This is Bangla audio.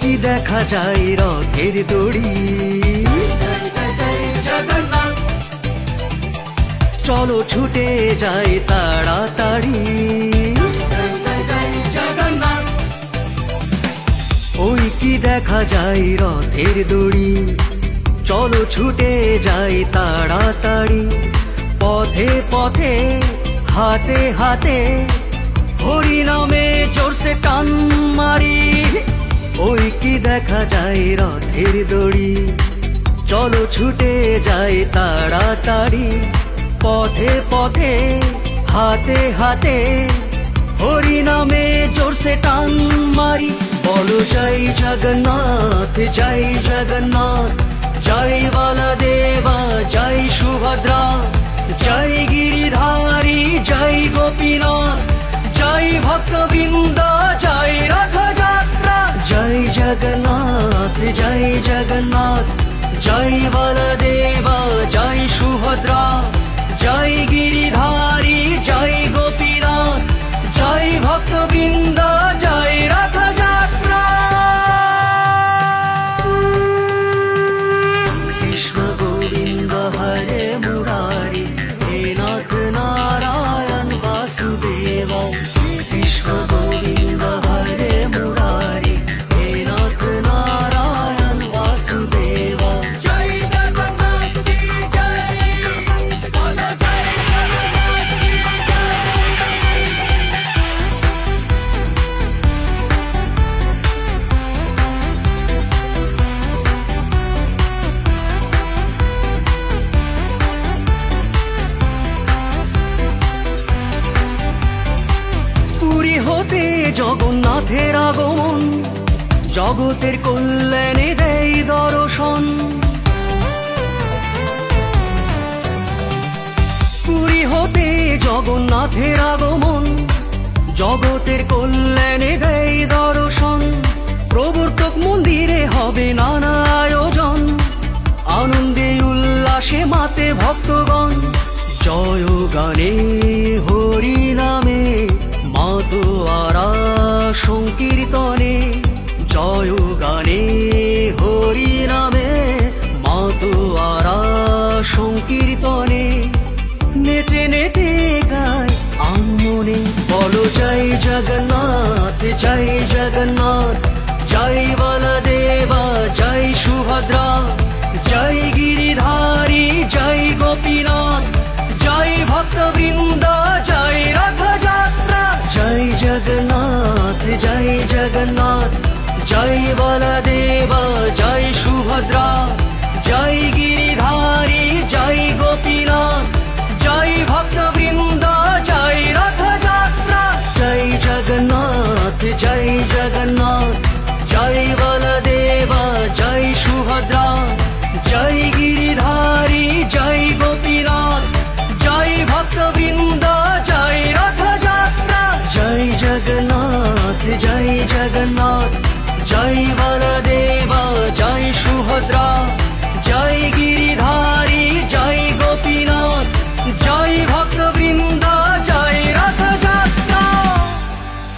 কি দেখা যায় রথের দড়ি? চলো ছুটে যাই তাড়াতাড়ি। ওই কি দেখা যায় রথের দড়ি? চলো ছুটে যাই তাড়াতাড়ি। পথে পথে, হাতে হাতে হরি নামে জোরসে টান মারি। ওই কি দেখা যায় রথের দড়ি? চলো ছুটে যাই তাড়াতাড়ি। পথে পথে, হাতে হাতে হরি নামে জোরসে টান মারি। বলো জয় জগন্নাথ জয় জগন্নাথ জয় বালদেবা জয় সুভদ্রা জয় গিরিধারী জয় গোপীনাথ জয় ভক্তবৃন্দ। জগন্নাথ, জয় জগন্নাথ, জয় বলদেবা, জয় সুভদ্রা, জয় গিরিধারী, জয় গোপীনাথ, জয় ভক্তবৃন্দ, জয় রথযাত্রা। কৃষ্ণ গোবিন্দ হরে জগতের কল্যাণে দেয় দর্শন। পুরী হতে জগন্নাথের আগমন, জগতের কল্যাণে দেয় দর্শন। প্রবর্তক মন্দিরে হবে নানা আয়োজন, আনন্দে উল্লাসে মাতে ভক্তগণ। জয় গানে জগন্নাথ, জয় জগন্নাথ, জয় বলদেবা, জয় সুভদ্রা, জয় গিরিধারী, জয় গোপীনাথ, জয় ভক্তবৃন্দ, জয় রথযাত্রা। জয় জগন্নাথ জয় জগন্নাথ, জয় বলদেবা, জয় সুভদ্রা। রথযাত্রা জয়